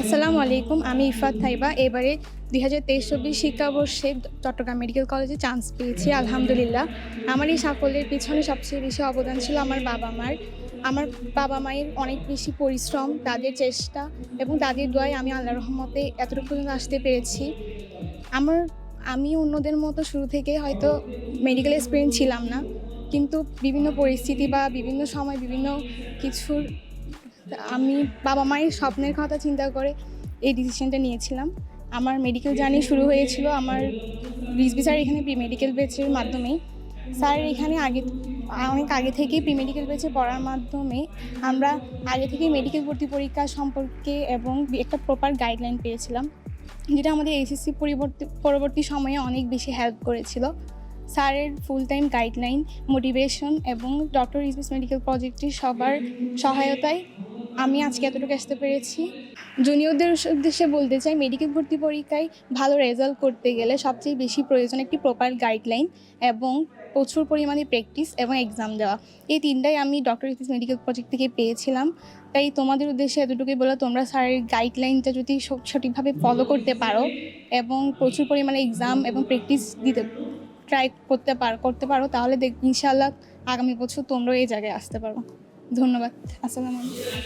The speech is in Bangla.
আসসালামু আলাইকুম, আমি ইফাত থাইবা এবারে দুই হাজার তেইশ চব্বিশ শিক্ষাবর্ষে চট্টগ্রাম মেডিকেল কলেজে চান্স পেয়েছি, আলহামদুলিল্লাহ। আমার এই সাফল্যের পিছনে সবচেয়ে বেশি অবদান ছিল আমার বাবা মার। আমার বাবা মায়ের অনেক বেশি পরিশ্রম, তাদের চেষ্টা এবং তাদের দোয়ায় আমি আল্লাহ রহমতে এতটুকু পর্যন্ত আসতে পেরেছি। আমার, আমি অন্যদের মতো শুরু থেকে হয়তো মেডিকেল এক্সপিরিয়েন্স ছিলাম না, কিন্তু বিভিন্ন পরিস্থিতি বা বিভিন্ন সময় বিভিন্ন কিছুর আমি বাবা মায়ের স্বপ্নের কথা চিন্তা করে এই ডিসিশনটা নিয়েছিলাম। আমার মেডিকেল জার্নি শুরু হয়েছিল আমার রিজবি স্যার এখানে প্রি মেডিকেল বেচের মাধ্যমেই স্যার এখানে আগে, অনেক আগে থেকেই প্রি মেডিকেল বেচে পড়ার মাধ্যমে আমরা আগে থেকেই মেডিকেল ভর্তি পরীক্ষা সম্পর্কে এবং একটা প্রপার গাইডলাইন পেয়েছিলাম, যেটা আমাদের এইচএসসি পরিবর্তী, পরবর্তী সময়ে অনেক বেশি হেল্প করেছিল। স্যারের ফুল টাইম গাইডলাইন মোটিভেশন এবং ডক্টর ইসবিস মেডিকেল প্রজেক্টের সবার সহায়তায় আমি আজকে এতটুকু আসতে পেরেছি। জুনিয়রদের উদ্দেশ্যে বলতে চাই, মেডিকেল ভর্তি পরীক্ষায় ভালো রেজাল্ট করতে গেলে সবচেয়ে বেশি প্রয়োজন একটি প্রপার গাইডলাইন এবং প্রচুর পরিমাণে প্র্যাকটিস এবং এক্সাম দেওয়া। এই তিনটাই আমি ডক্টর ইসবিস মেডিকেল প্রজেক্ট থেকে পেয়েছিলাম। তাই তোমাদের উদ্দেশ্যে এতটুকুই বলো, তোমরা স্যারের গাইডলাইনটা যদি সঠিকভাবে ফলো করতে পারো এবং প্রচুর পরিমাণে এক্সাম এবং প্র্যাকটিস দিতে ট্রাই করতে পারো করতে পারো, তাহলে দেখ ইনশাল্লাহ আগামী বছর তোমরাও এই জায়গায় আসতে পারো। ধন্যবাদ। আসসালামু